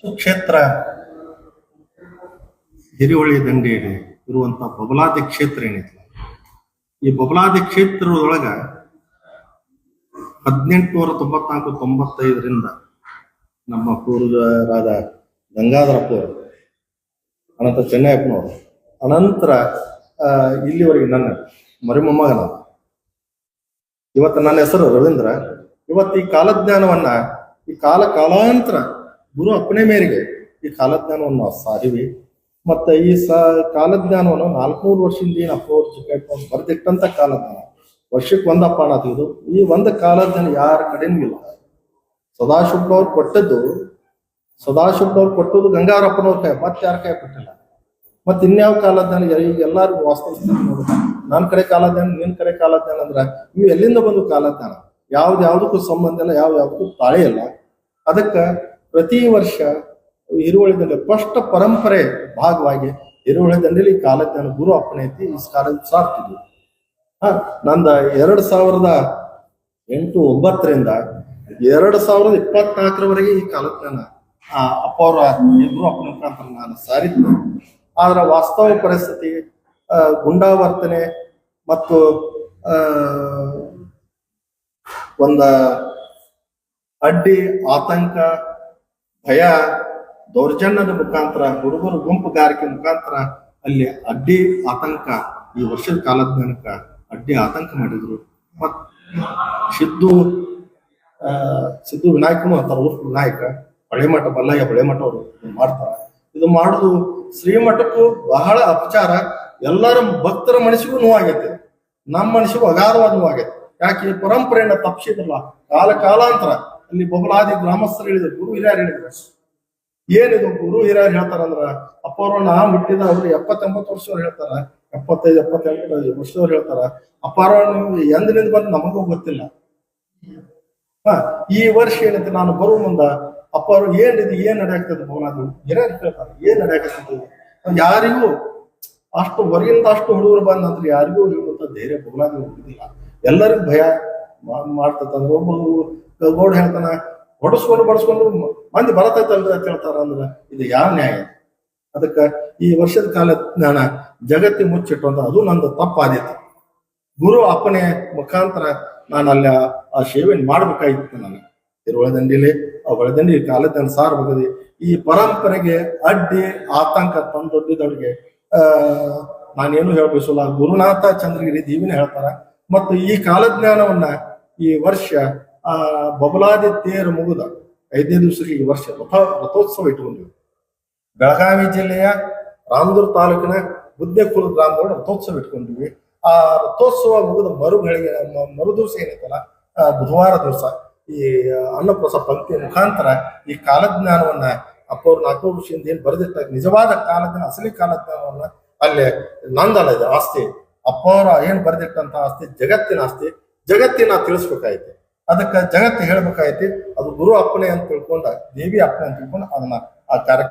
ಸುಕ್ಷೇತ್ರ. ಹಿರಿಹೊಳಿ ದಂಡೆಯಲ್ಲಿ ಇರುವಂತ ಬಬಲಾದಿ ಕ್ಷೇತ್ರ ಏನೈತಿ ಈ ಬಬಲಾದಿ ಕ್ಷೇತ್ರದೊಳಗ ಹದಿನೆಂಟುನೂರ ತೊಂಬತ್ನಾಲ್ಕು ತೊಂಬತ್ತೈದರಿಂದ ನಮ್ಮ ಪೂರ್ವರಾದ ಗಂಗಾಧರಪ್ಪವರು ಅನಂತರ ಚೆನ್ನಯ್ಯಪ್ಪನವರು, ಅನಂತರ ಇಲ್ಲಿವರೆಗೆ ನನ್ನ ಮರಿಮೊಮ್ಮಗ ನಾನು ಇವತ್ತು ನನ್ನ ಹೆಸರು ರವೀಂದ್ರ. ಇವತ್ತು ಈ ಕಾಲಜ್ಞಾನವನ್ನ ಈ ಕಾಲ ಕಾಲಾಂತರ ಗುರು ಅಪ್ಪಣೆ ಮೇರೆಗೆ ಈ ಕಾಲಜ್ಞಾನವನ್ನು ನಾವು ಸಾರಿವಿ. ಮತ್ತೆ ಈ ಸ ಕಾಲಜ್ಞಾನವನ್ನು ನಾಲ್ಕುನೂರು ವರ್ಷದಿಂದ ಏನು ಅಪ್ರೋಚ್ ಬರ್ದಿಟ್ಟಂತ ಕಾಲಜ್ಞಾನ. ವರ್ಷಕ್ಕೆ ಒಂದಪ್ಪ ಅನ್ನೋದು ಈ ಒಂದು ಕಾಲಜ್ಞಾನ ಯಾರ ಕಡೆನೂ ಇಲ್ಲ. ಸದಾಶಿವನವ್ರು ಕೊಟ್ಟದ್ದು ಸದಾಶಿವನವ್ರು ಕೊಟ್ಟದ್ದು ಗಂಗಾರಪ್ಪನವ್ರ ಕೈ, ಮತ್ತೆ ಯಾರ ಕೈ ಕೊಟ್ಟಿಲ್ಲ. ಮತ್ತೆ ಇನ್ಯಾವ ಕಾಲಜ್ಞಾನ ಈಗ ಎಲ್ಲರಿಗೂ ವಾಸ್ತವ ನೋಡಿ. ನನ್ನ ಕಡೆ ಕಾಲಜ್ಞಾನ ನಿನ್ನ ಕಡೆ ಕಾಲಜ್ಞಾನ ಅಂದ್ರೆ ಇವು ಎಲ್ಲಿಂದ ಬಂದು ಕಾಲಜ್ಞಾನ? ಯಾವ್ದು ಯಾವ್ದಕ್ಕೂ ಸಂಬಂಧ ಇಲ್ಲ ಯಾವ ಯಾವ್ದಕ್ಕೂ ತಾಳೆ ಇಲ್ಲ. ಅದಕ್ಕ ಪ್ರತಿ ವರ್ಷ ಇರುವಳಿದಲ್ಲಿ ಸ್ಪಷ್ಟ ಪರಂಪರೆ ಭಾಗವಾಗಿ ಹಿರುವಳಿ ದಂಡೆಲಿ ಈ ಕಾಲಜ್ಞಾನ ಗುರು ಅಪ್ಪಣೆ ಐತಿ ಈ ಕಾಲೇಜ್ ಸಾರ್ತಿದ್ವಿ. ಹಾ, ನಂದ ಎರಡ್ ಸಾವಿರದ ಎಂಟು ಒಂಬತ್ತರಿಂದ ಎರಡ್ ಸಾವಿರದ ಇಪ್ಪತ್ನಾಲ್ಕರವರೆಗೆ ಈ ಕಾಲಜ್ಞಾನ, ಆ ಅಪ್ಪ ಅವರ ಗುರು ಅಪ್ಪನ ಮುಖಾಂತರ ನಾನು ಸಾರಿದ್ದೆ. ಆದ್ರ ವಾಸ್ತವ ಪರಿಸ್ಥಿತಿ ಗುಂಡಾವರ್ತನೆ ಮತ್ತು ಒಂದ ಅಡ್ಡಿ, ಆತಂಕ ಭಯ, ದೌರ್ಜನ್ಯದ ಮುಖಾಂತರ, ಹುಡುಗರು ಗುಂಪುಗಾರಿಕೆ ಮುಖಾಂತರ ಅಲ್ಲಿ ಅಡ್ಡಿ ಆತಂಕ, ಈ ವರ್ಷದ ಕಾಲದ ತನಕ ಅಡ್ಡಿ ಆತಂಕ ಮಾಡಿದ್ರು. ಮತ್ ಸಿದ್ದು ಸಿದ್ದು ವಿನಾಯಕನು ಅಂತಾರ ಊರ್ ವಿನಾಯಕ. ಹೊಳೆಮಠ ಬಲ್ಲಯ್ಯ ಹೊಳೆಮಠ ಅವರು ಮಾಡ್ತಾರ. ಇದು ಮಾಡುದು ಶ್ರೀಮಠಕ್ಕೂ ಬಹಳ ಅಪಚಾರ. ಎಲ್ಲರ ಭಕ್ತರ ಮನಸ್ಸಿಗೂ ನೋವಾಗೈತೆ. ನಮ್ಮ ಮನಸ್ಸಿಗೂ ಅಗಾಧವಾದ ನೋವಾಗೈತೆ. ಯಾಕೆ? ಪರಂಪರೆಯನ್ನ ತಪ್ಪಿಸಿದ್ರಲ್ಲ. ಕಾಲ ಕಾಲಾಂತರ ಅಲ್ಲಿ ಬಹುಳಾದಿ ಗ್ರಾಮಸ್ಥರು ಹೇಳಿದ್ರು, ಗುರು ಹಿರಿಯರು ಹೇಳಿದ್ರು. ಏನಿದು ಗುರು ಹಿರಿಯರು ಹೇಳ್ತಾರಂದ್ರ ಅಪ್ಪವ್ರು ನಾ ಹುಟ್ಟಿದ ಅವ್ರು ಎಪ್ಪತ್ತೆಂಬತ್ತು ವರ್ಷವ್ರು ಹೇಳ್ತಾರ, ಎಪ್ಪತ್ತೈದು, ಎಪ್ಪತ್ತೆಂಟು ವರ್ಷದವ್ರು ಹೇಳ್ತಾರ ಅಪ್ಪಾರ ನೀವು ಎಂದಿನಿಂದ ಬಂದು ನಮಗೂ ಗೊತ್ತಿಲ್ಲ. ಹ, ಈ ವರ್ಷ ಏನಂತ ನಾನು ಬರುವ ಮುಂದ ಅಪ್ಪಾರು ಏನಿದೆ ಏನ್ ನಡೆಯಾಗ್ತದೆ ಭವನಾದು? ಹಿರಿಯರು ಹೇಳ್ತಾರೆ, ಏನ್ ನಡೆಯಾಗ್ತದೆ ಯಾರಿಗೂ ಅಷ್ಟು ಹೊರಗಿಂದ ಅಷ್ಟು ಹುಡುಗರು ಬಂದ ನಂತರ ಯಾರಿಗೂ ಹೇಳುವಂತ ಧೈರ್ಯ ಭವನಾದಿ ಹೋಗುದಿಲ್ಲ. ಎಲ್ಲರಿಗೂ ಭಯ. ಮಾ- ಮಾಡ್ತದಂದ್ರೆ ಒಬ್ಬ ಗೌಡ ಹೇಳ್ತಾನ, ಹೊಡಿಸ್ಕೊಂಡು ಬಡಿಸ್ಕೊಂಡು ಮಂದಿ ಬರತೈತಲ್ರಿ ಅಂತ ಹೇಳ್ತಾರ ಅಂದ್ರ ಇದು ಯಾವ ನ್ಯಾಯ? ಅದಕ್ಕೆ ಈ ವರ್ಷದ ಕಾಲ ಜ್ಞಾನ ಜಗತ್ತಿ ಮುಚ್ಚಿಟ್ಟು ಅಂತ ಅದು ನಂದು ತಪ್ಪಾದಿತ್ತು ಗುರು ಅಪ್ಪನೆ ಮುಖಾಂತರ ನಾನು ಅಲ್ಲಿ ಆ- ಸೇವೆನ್ ಮಾಡಬೇಕಾಗಿತ್ತು ನಾನು. ತಿರುವಳದಂಡಿಲಿ ಆ ಒಳದಂಡಿ ಕಾಲದ ಬಗ್ಗೆ ಈ ಪರಂಪರೆಗೆ ಅಡ್ಡಿ ಆತಂಕ ತಂದೊಡ್ಡಿದವ್ರಿಗೆ, ಆ, ನಾನೇನು ಹೇಳ್ಬಿಸಲ್ಲ ಗುರುನಾಥ ಚಂದ್ರಗಿರಿ ದೀವಿನ ಹೇಳ್ತಾರ ಮತ್ತು ಈ ಕಾಲಜ್ಞಾನವನ್ನ ಈ ವರ್ಷ, ಆ, ಬಬಲಾದಿತ್ಯರು ಮುಗಿದ ಐದನೇ ದಿವಸಕ್ಕೆ ಈ ವರ್ಷ ರಥ, ರಥೋತ್ಸವ ಇಟ್ಟುಕೊಂಡಿವೆ. ಬೆಳಗಾವಿ ಜಿಲ್ಲೆಯ ರಾಮದುರ್ಗ ತಾಲೂಕಿನ ಬುದ್ಧಕುಲ ಗ್ರಾಮಗಳು ರಥೋತ್ಸವ ಇಟ್ಕೊಂಡಿವಿ. ಆ ರಥೋತ್ಸವ ಮುಗಿದ ಮರುಗಳಿಗೆ ಮರು ದಿವಸ ಏನೈತಲ್ಲ ಬುಧವಾರ ದಿವಸ ಈ ಅನ್ನಪ್ರಸಾದ ಪಂಕ್ತಿಯ ಮುಖಾಂತರ ಈ ಕಾಲಜ್ಞಾನವನ್ನ ಅಪ್ಪವ್ರ ನಾಲ್ಕು ವರ್ಷದಿಂದ ಏನ್ ನಿಜವಾದ ಕಾಲಜ್ಞಾನ, ಅಸಲಿ ಕಾಲಜ್ಞಾನವನ್ನ ಅಲ್ಲೇ ನಂದಲ್ಲ ಇದೆ, ಆಸ್ತಿ. ಅಪ್ಪವ್ರ ಏನ್ ಬರೆದಿಟ್ಟಂತ ಆಸ್ತಿ? ಜಗತ್ತಿನ ಆಸ್ತಿ. ಜಗತ್ತಿನ ತಿಳಿಸ್ಬೇಕಾಯ್ತಿ. ಅದಕ್ಕೆ ಜಗತ್ತು ಹೇಳ್ಬೇಕಾಯ್ತಿ. ಅದು ಗುರು ಅಪ್ಪನೆ ಅಂತ ತಿಳ್ಕೊಂಡ, ದೇವಿ ಅಪ್ಪನೆ ಅಂತ ತಿಳ್ಕೊಂಡು ಅದನ್ನ ಆ ಕಾರ್ಯಕ್ರಮ